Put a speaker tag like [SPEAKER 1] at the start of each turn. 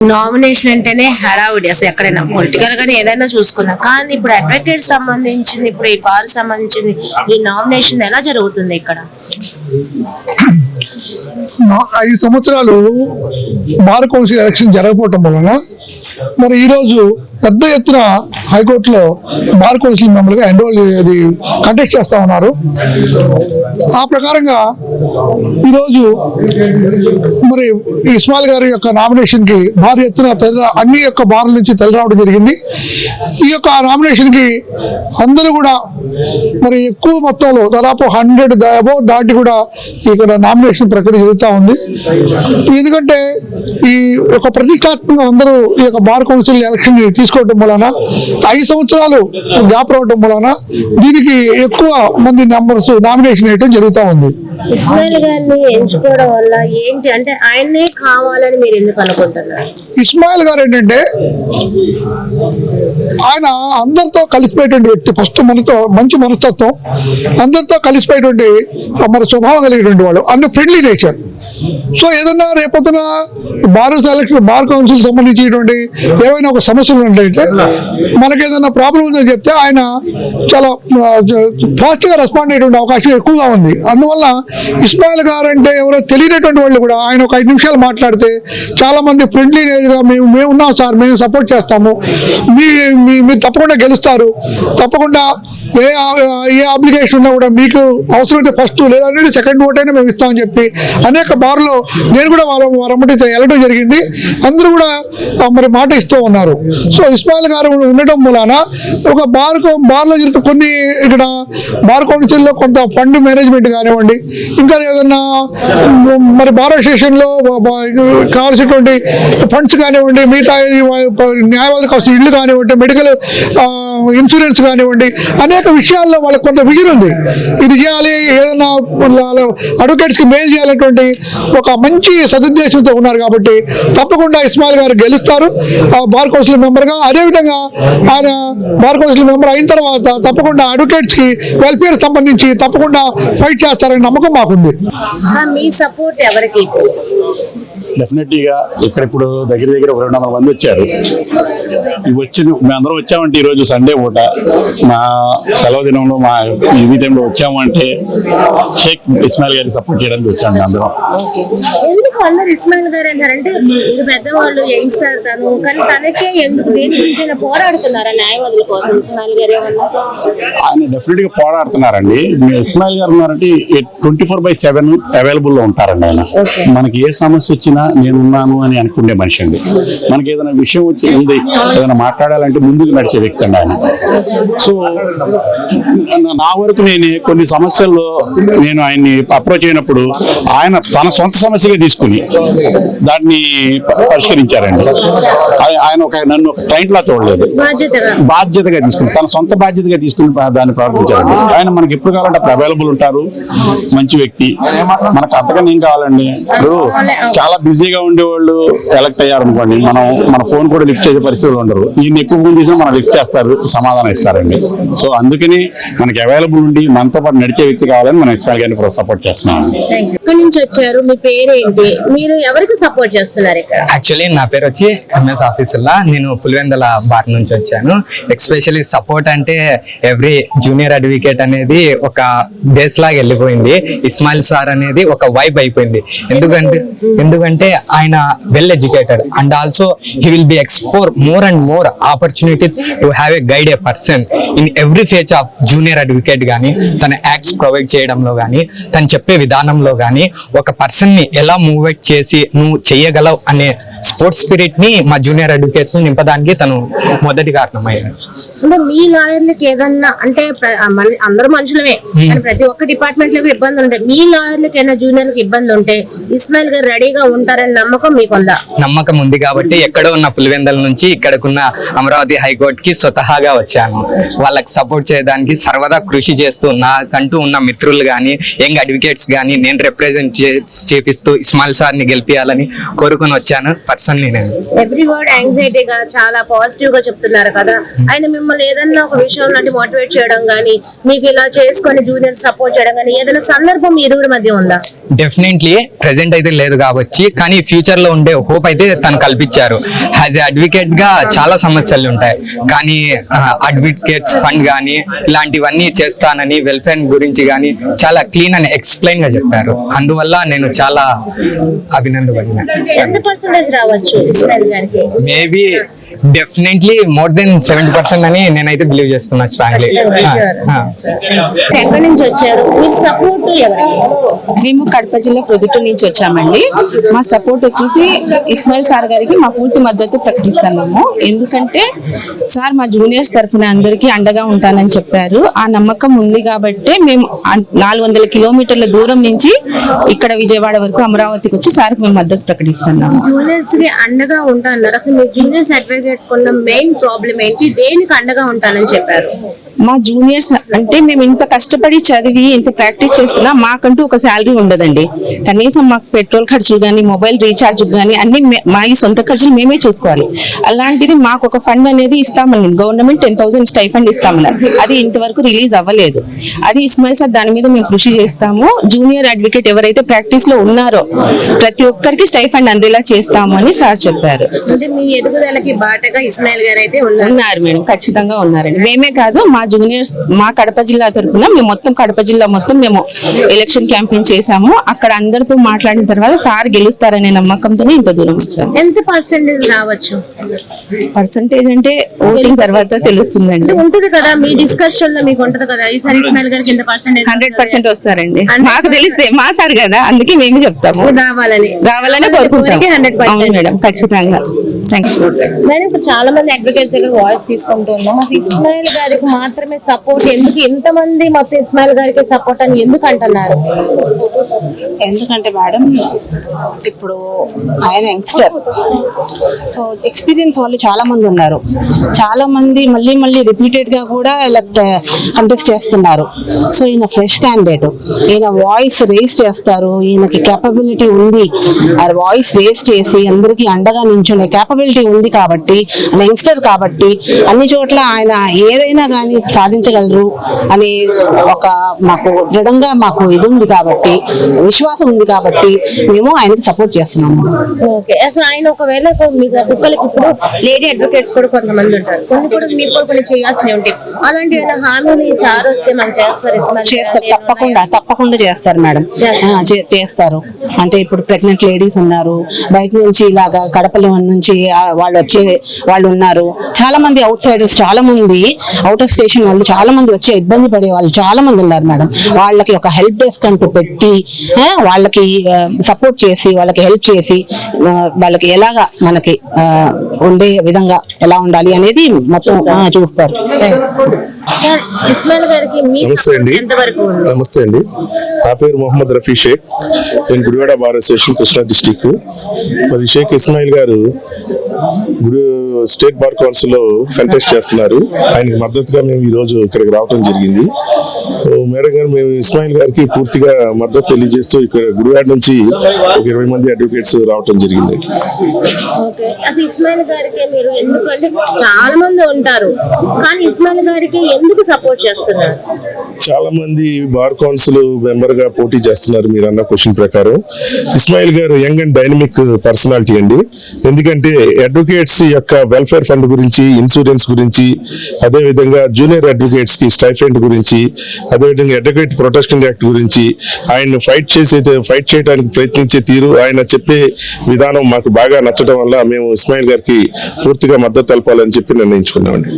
[SPEAKER 1] Nomination అంటేనే హడావుడి అసలు ఎక్కడైనా పొలిటికల్ గానీ ఏదైనా చూసుకున్నా. కానీ ఇప్పుడు అడ్వకేట్ సంబంధించింది ఇప్పుడు ఈ బార్ సంబంధించింది ఈ నామినేషన్ ఎలా జరుగుతుంది ఇక్కడ?
[SPEAKER 2] ఐదు సంవత్సరాలు బార్ కౌన్సిల్ ఎలక్షన్ జరగకపోవటం వలన మరి ఈరోజు పెద్ద ఎత్తున హైకోర్టులో బార్ కౌన్సిల్ మెంబర్గా ఎన్రోల్ అది కంటెస్ట్ చేస్తా ఉన్నారు. ఆ ప్రకారంగా ఈరోజు మరి ఇస్మాయిల్ గారి యొక్క నామినేషన్కి భారీ ఎత్తున తెల్ల- అన్ని యొక్క బార్ల నుంచి తెలి రావడం జరిగింది. ఈ యొక్క నామినేషన్కి అందరూ కూడా మరి ఎక్కువ మొత్తంలో దాదాపు హండ్రెడ్ అబౌవ్ దాటి కూడా ఇక్కడ నామినేషన్ ప్రక్రియ జరుగుతూ ఉంది. ఎందుకంటే ఈ యొక్క ప్రతీకాత్మక అందరూ ఈ యొక్క బార్ కౌన్సిల్ ఎలక్షన్ తీసుకోవడం వలన ఐదు సంవత్సరాలు గ్యాప్ రావడం వలన దీనికి ఎక్కువ మంది నెంబర్స్ నామినేషన్ వేయడం జరుగుతూ ఉంది.
[SPEAKER 1] ఇస్మాయిల్ గారిని ఎంచుకోవడం వల్ల ఏంటి? అంటే ఆయన్నే కావాలని మీరు ఎందుకు అనుకుంటున్నారు?
[SPEAKER 2] ఇస్మాయిల్ గారు ఏంటంటే ఆయన అందరితో కలిసిపోయేటువంటి వ్యక్తి ఫస్ట్ మనతో మంచి మనస్తత్వం అందరితో కలిసిపోయేటువంటి మన స్వభావం కలిగినటువంటి వాడు. అన్ని ఫ్రెండ్లీ నేచర్. సో ఏదన్నా రేపొద్దున బార్ సెలక్షన్ బార్ కౌన్సిల్ సంబంధించినటువంటి ఏవైనా ఒక సమస్యలు ఉంటాయంటే మనకి ఏదైనా ప్రాబ్లం ఉందని చెప్తే ఆయన చాలా ఫాస్ట్గా రెస్పాండ్ అయ్యేటువంటి అవకాశం ఎక్కువగా ఉంది. అందువల్ల ఇస్మాయిల్ గారు అంటే ఎవరో తెలియనటువంటి వాళ్ళు కూడా ఆయన ఒక ఐదు నిమిషాలు మాట్లాడితే చాలా మంది ఫ్రెండ్లీ మేము మేము ఉన్నాం సార్ మేము సపోర్ట్ చేస్తాము. మీ మీ- మీరు తప్పకుండా గెలుస్తారు. తప్పకుండా ఏ ఏ అప్లికేషన్ ఉన్నా కూడా మీకు అవసరమైతే ఫస్ట్ లేదంటే సెకండ్ ఓట్ అయినా మేము ఇస్తామని చెప్పి అనేక బార్లో నేను కూడా వారు వారమ్మటి వెళ్ళడం జరిగింది. అందరూ కూడా మరి మాట ఇస్తూ ఉన్నారు. సో ఇస్మాయిల్ గారు ఉండటం మూలాన ఒక బార్కు బార్లో జరిగిన కొన్ని ఇక్కడ బార్ కౌన్సిల్లో కొంత ఫండ్ మేనేజ్మెంట్ కానివ్వండి ఇంకా ఏదన్నా? మరి భారతదేశంలో అసోసియేషన్లో కావాల్సినటువంటి ఫండ్స్ కానివ్వండి మిగతా ఈ వా- కావాల్సిన ఇల్లు కానివ్వండి మెడికల్ ఇన్సూరెన్స్ కానివ్వండి అనేక విషయాల్లో వాళ్ళకి కొంత విజన్ ఉంది. ఇది చేయాలి ఏదైనా అడ్వకేట్స్కి మేలు చేయాలనేటువంటి ఒక మంచి సదుద్దేశంతో ఉన్నారు కాబట్టి తప్పకుండా ఇస్మాయిల్ గారు గెలుస్తారు. బార్ కౌన్సిల్ మెంబర్గా. అదేవిధంగా ఆయన బార్ కౌన్సిల్ మెంబర్ అయిన తర్వాత తప్పకుండా అడ్వకేట్స్కి వెల్ఫేర్ సంబంధించి తప్పకుండా ఫైట్ చేస్తారని నమ్మకం నమ్మకం
[SPEAKER 1] మాకుంది. మీ సపోర్ట్ ఎవరికి?
[SPEAKER 3] డెఫినెట్లీగా ఇక్కడ ఇప్పుడు దగ్గర దగ్గర ఒక రెండు వందల మంది వచ్చారు. ఇవి వచ్చి మేమందరం వచ్చామంటే ఈరోజు సండే పూట. మా సెలవు దినంలో మా ఈజీ టైంలో వచ్చామంటే షేక్ ఇస్మాయిల్ గారికి సపోర్ట్ చేయడానికి వచ్చాము అందరం
[SPEAKER 1] ఇస్మాయిల్ గారు అంటారంటే ఇది పెద్దవాళ్ళు యంగ్స్టర్ తను కానీ తనకే ఎందుకు దేని గురించి అయినా పోరాడుతున్నారా న్యాయవాదుల కోసం ఇస్మాయిల్ గారు ఏమన్నా?
[SPEAKER 3] ఆయన డెఫినెట్గా పోరాడుతున్నారండి. ఇస్మాయిల్ గారు ఉన్నారంటే ట్వంటీ ఫోర్ బై సెవెన్ అవైలబుల్లో ఉంటారండి ఆయన. మనకి ఏ సమస్య వచ్చినా నేను ఉన్నాను అని అనుకునే మనిషి అండి మనకి ఏదైనా విషయం వచ్చి ఉంది ఏదైనా మాట్లాడాలంటే ముందుకు నడిచే వ్యక్తి అండి ఆయన. సో నా- వరకు నేను కొన్ని సమస్యల్లో నేను ఆయన్ని అప్రోచ్ అయినప్పుడు ఆయన తన సొంత సమస్యగా తీసుకుని దాన్ని పరిష్కరించారండి. ఆయ- ఆయన ఒక నన్ను ఒక క్లయింట్ లా చూడలేదు.
[SPEAKER 1] బాధ్యతగా?
[SPEAKER 3] తీసుకుని తన సొంత బాధ్యతగా తీసుకుని దాన్ని ప్రవర్తించారండి. ఆయన మనకి ఎప్పుడు కావాలంటే అప్పుడు అవైలబుల్ ఉంటారు. మంచి వ్యక్తి. మనకు అంతకన్నా ఏం కావాలండి? ఇప్పుడు చాలా బిజీగా ఉండేవాళ్ళు ఎలక్ట్ అయ్యారు అనుకోండి మనం మన ఫోన్ కూడా లిఫ్ట్ చేసే పరిస్థితులు ఉండరు. ఈయన ఎక్కువ ఫోన్ చేసినా మనం లిఫ్ట్ చేస్తారు సమాధానం ఇస్తారండి. సో అందుకని మనకి అవైలబుల్ ఉండి మనతో పాటు నడిచే వ్యక్తి కావాలని మనం ఇస్మాయిల్ గారిని సపోర్ట్ చేస్తున్నాం
[SPEAKER 1] ఎక్కడి నుంచి వచ్చారు? మీ పేరేంటి? మీరు ఎవరికి సపోర్ట్ చేస్తున్నారు ఇక్కడ?
[SPEAKER 4] యాక్చువల్లీ నా పేరు వచ్చి ఎంఎస్ ఆఫీసుల్లా నేను పులివెందల బార్ నుంచి వచ్చాను. ఎక్స్పెషల్లీ సపోర్ట్ అంటే ఎవ్రీ జూనియర్ అడ్వకేట్ అనేది ఒక బేస్ లాగా వెళ్ళిపోయింది. ఇస్మాయిల్ సార్ అనేది ఒక వైబ్ అయిపోయింది. ఎందుకంటే ఎందుకంటే ఆయన well educated and also he will be exposure more and more opportunity to have a guide a person in every phase of junior advocate కానీ తన యాక్ట్స్ ప్రొవైడ్ చేయడంలో కానీ తను చెప్పే విధానంలో కానీ ఒక పర్సన్ని ఎలా మూవేట్ చేసి నువ్వు చేయగలవు అనే స్పోర్ట్స్ స్పిరిట్ని మా జూనియర్ అడ్వకేట్స్ నింపడానికి తను మొదటి కారణమయ్యాడు
[SPEAKER 1] అంటే మీ లాయర్లకి ఏదన్నా అంటే అందరూ మనుషులమే ప్రతి ఒక్క డిపార్ట్మెంట్లో ఇబ్బందులు ఉంటాయి మీ లాయర్లకి ఏదైనా జూనియర్కి ఇబ్బంది ఉంటే ఇస్మాయిల్ గారు రెడీగా ఉంటారని నమ్మకం మీకుందా?
[SPEAKER 4] నమ్మకం ఉంది కాబట్టి ఎక్కడో ఉన్న పులివెందల నుంచి ఇక్కడకున్న ఉన్న అమరావతి హైకోర్టుకి స్వతహాగా వచ్చాను. వాళ్ళకి సపోర్ట్ చేయడానికి సర్వదా కృషి చేస్తూ నాకంటూ ఉన్న మిత్రులు కానీ యంగ్ అడ్వకేట్స్ కానీ నేను రిప్రజెంట్ చేపిస్తూ ఇస్మాయిల్ సార్ని గెలిపించాలని కోరుకొని వచ్చాను పర్సన్ నేను.
[SPEAKER 1] ఎవ్రీ వర్డ్ యాంగ్జైటీగా చాలా పాజిటివ్గా చెప్తున్నారు కదా. ఆయన మిమ్మల్ని ఏదన్నా ఒక విషయం లాంటి మోటివేట్ చేయడం గానీ మీకు ఇలా చేసుకొని జూనియర్స్ సపోర్ట్ చేయడం గానీ ఏదైనా సందర్భం ఇరువురి మధ్య ఉందా?
[SPEAKER 4] డెఫినెట్లీ ప్రెసెంట్ అయితే లేదు కాబట్టి కానీ ఫ్యూచర్లో ఉండే హోప్ అయితే తను కల్పించారు. యాజ్ ఎ అడ్వకేట్గా చాలా సమస్యలు ఉంటాయి. కానీ అడ్వకేట్స్ ఫండ్ కానీ ఇలాంటివన్నీ చేస్తానని వెల్ఫేర్ గురించి కానీ చాలా క్లీన్ అండ్ ఎక్స్ప్లెయిన్గా చెప్పారు. అందువల్ల నేను చాలా
[SPEAKER 1] గారికి.
[SPEAKER 4] Maybe definitely more than seventy percent అని నేనైతే బిలీవ్ చేస్తున్నా స్ట్రాంగ్లీ
[SPEAKER 1] ఎక్కడి నుంచి వచ్చారు? మీ సపోర్ట్
[SPEAKER 5] మేము కడప జిల్లా ప్రొద్దుటూరు నుంచి వచ్చామండి. మా సపోర్ట్ వచ్చేసి ఇస్మాయిల్ సార్ గారికి మా పూర్తి మద్దతు ప్రకటిస్తున్నాము ఎందుకంటే సార్ మా జూనియర్స్ తరఫున అందరికీ అండగా ఉంటానని చెప్పారు. ఆ నమ్మకం ఉంది కాబట్టి మేము నాలుగు వందల కిలోమీటర్ల దూరం నుంచి ఇక్కడ విజయవాడ వరకు అమరావతికి వచ్చి సార్కి మేము మద్దతు ప్రకటిస్తున్నాము.
[SPEAKER 1] జూనియర్స్కి అండగా ఉంటాన్నారు అసలు జూనియర్స్ క్యాండిడేట్స్ కొన్న మెయిన్ ప్రాబ్లం ఏంటి? దేనికి అండగా ఉంటానని చెప్పారు?
[SPEAKER 5] మా జూనియర్స్ అంటే మేము ఇంత కష్టపడి చదివి ఇంత ప్రాక్టీస్ చేస్తున్నా మాకంటూ ఒక శాలరీ ఉండదండి. కనీసం మాకు పెట్రోల్ ఖర్చులు కానీ మొబైల్ రీఛార్జ్ కానీ అన్ని మే- ఈ సొంత ఖర్చులు మేమే చూసుకోవాలి. అలాంటిది మాకు ఒక ఫండ్ అనేది ఇస్తామని గవర్నమెంట్ టెన్ థౌసండ్ స్టైఫండ్ ఇస్తామన్నారు. అది ఇంతవరకు రిలీజ్ అవ్వలేదు. అది ఇస్మాయిల్ సార్ దాని మీద మేము కృషి చేస్తాము. జూనియర్ అడ్వకేట్ ఎవరైతే ప్రాక్టీస్లో ఉన్నారో ప్రతి ఒక్కరికి స్టైఫండ్ అందేలా చేస్తాము అని సార్ చెప్పారు.
[SPEAKER 1] మీ ఎదుగుదలకి బాటగా ఇస్మాయిల్ గారు అయితే ఉన్నారు.
[SPEAKER 5] ఉన్నారు మేడం. ఖచ్చితంగా ఉన్నారండి. మేమే కాదు మా జూనియర్స్ మా కడప జిల్లా తరపున మేము మొత్తం కడప జిల్లా మొత్తం మేము ఎలక్షన్ క్యాంపెయిన్ చేశాము. అక్కడ అందరితో మాట్లాడిన తర్వాత సార్ గెలుస్తారనే నమ్మకంతోనే ఇంత దూరం వచ్చాము.
[SPEAKER 1] ఎంత పర్సెంటేజ్ రావచ్చు?
[SPEAKER 5] పర్సంటేజ్ అంటే ఓటింగ్ తర్వాత తెలుస్తుందండి.
[SPEAKER 1] ఉంటుంది కదా మీ డిస్కషన్లో మీకు ఉంటది కదా ఈసారి ఇస్మాయిల్ గారికి ఎంత పర్సెంటేజ్
[SPEAKER 5] హండ్రెడ్ పర్సెంట్ వస్తారండి.
[SPEAKER 1] 100%
[SPEAKER 5] మాకు తెలిస్తే మా సార్ కదా అందుకే మేము చెప్తాము.
[SPEAKER 1] రావాలని.
[SPEAKER 5] రావాలని కోరుకుంటాం
[SPEAKER 1] హండ్రెడ్
[SPEAKER 5] మేడం ఖచ్చితంగా. థ్యాంక్ యూ
[SPEAKER 1] మేడం ఇప్పుడు చాలా మంది అడ్వకేట్స్ దగ్గర వాయిస్ తీసుకుంటూ ఉన్నాం. అసలు ఇస్మాయిల్ గారికి మాత్రమే సపోర్ట్ ఎందుకు ఇంతమంది మొత్తం ఇస్మాయిల్ గారికి సపోర్ట్ అని ఎందుకు అంటున్నారు?
[SPEAKER 6] ఎందుకంటే మేడం ఇప్పుడు ఆయన యంగ్స్టర్. సో ఎక్స్పీరియన్స్ వాళ్ళు చాలా మంది ఉన్నారు. చాలా మంది మళ్ళీ మళ్ళీ రిపీటెడ్గా కూడా ఎలక్ట్ కంటెస్ట్ చేస్తున్నారు. సో ఈయన ఫ్రెష్ క్యాండిడేట్ ఈయన వాయిస్ రేస్ చేస్తారు. ఈయనకి కేపబిలిటీ ఉంది. ఆ వాయిస్ రేస్ చేసి అందరికీ అండగా నించునే కేపబిలిటీ ఉంది కాబట్టి యంగ్స్టర్ కాబట్టి అన్ని చోట్ల ఆయన ఏదైనా కానీ సాధించగలరు అని ఒక మాకు దృఢంగా మాకు ఇది ఉంది కాబట్టి విశ్వాసం ఉంది కాబట్టి మేము ఆయనకి సపోర్ట్ చేస్తున్నాము.
[SPEAKER 1] ఓకే. అసలు ఆయన ఒకవేళ కుక్కలకి ఇప్పుడు లేడీ అడ్వకేట్స్ కూడా కొంతమంది ఉంటారు. కొన్ని కూడా మీకు కొన్ని చేయాల్సినవి ఉంటాయి. అలాంటి ఈ సార్ వస్తే మనం చేస్తారు?
[SPEAKER 6] చేస్తారు. తప్పకుండా తప్పకుండా చేస్తారు మేడం.
[SPEAKER 1] చేస్తారు.
[SPEAKER 6] అంటే ఇప్పుడు ప్రెగ్నెంట్ లేడీస్ ఉన్నారు బయట నుంచి ఇలాగా కడపల నుంచి వాళ్ళు వచ్చే వాళ్ళు ఉన్నారు. చాలా మంది అవుట్ సైడర్స్ చాలా మంది అవుట్ ఆఫ్ స్టేషన్ వాళ్ళు చాలా మంది వచ్చే ఇబ్బంది పడే వాళ్ళు చాలా మంది ఉన్నారు మేడం. వాళ్ళకి ఒక హెల్ప్ డెస్క్ అంటూ పెట్టి వాళ్ళకి సపోర్ట్ చేసి వాళ్ళకి హెల్ప్ చేసి వాళ్ళకి ఎలాగా మనకి ఉండే విధంగా ఎలా ఉండాలి అనేది మొత్తం చూస్తారు.
[SPEAKER 1] సార్ ఇస్మాయిల్ గారికి మీ
[SPEAKER 7] నమస్తే అండి. నమస్తే అండి. నా పేరు మొహమ్మద్ రఫీ షేక్. నేను Gudivada bar association Krishna district మరి షేక్ ఇస్మాయిల్ గారు స్టేట్ బార్ కౌన్సిల్లో కంటెస్ట్ చేస్తున్నారు. ఆయనకి మద్దతుగా మేము ఈ రోజు ఇక్కడికి రావడం జరిగింది. సో మేడం గారు మేము ఇస్మాయిల్ గారికి పూర్తిగా మద్దతు తెలియజేస్తూ ఇక్కడ గుడివాడ నుంచి ఒక ఇరవై మంది అడ్వకేట్స్ రావడం జరిగింది.
[SPEAKER 1] ఓకే. అసలు ఇస్మాయిల్ గారికి మీరు ఎందుకంటే చాలా మంది ఉంటారు. కానీ ఇస్మాయిల్ గారికి ఎందుకు సపోర్ట్ చేస్తున్నారు?
[SPEAKER 7] చాలా మంది బార్ కౌన్సిల్ మెంబర్గా పోటీ చేస్తున్నారు మీరు అన్న క్వశ్చన్ ప్రకారం. ఇస్మాయిల్ గారు యంగ్ అండ్ డైనమిక్ పర్సనాలిటీ అండి. ఎందుకంటే అడ్వకేట్స్ యొక్క వెల్ఫేర్ ఫండ్ గురించి ఇన్సూరెన్స్ గురించి అదే విధంగా జూనియర్ అడ్వకేట్స్కి స్టైఫెండ్ గురించి అదే విధంగా అడ్వకేట్ ప్రొటెక్షన్ యాక్ట్ గురించి ఆయన ఫైట్ చేసే ఫైట్ చేయడానికి ప్రయత్నించే తీరు ఆయన చెప్పే విధానం మాకు బాగా నచ్చడం వల్ల మేము ఇస్మాయిల్ గారికి పూర్తిగా మద్దతు తెలపాలని చెప్పి నిర్ణయించుకున్నామండి.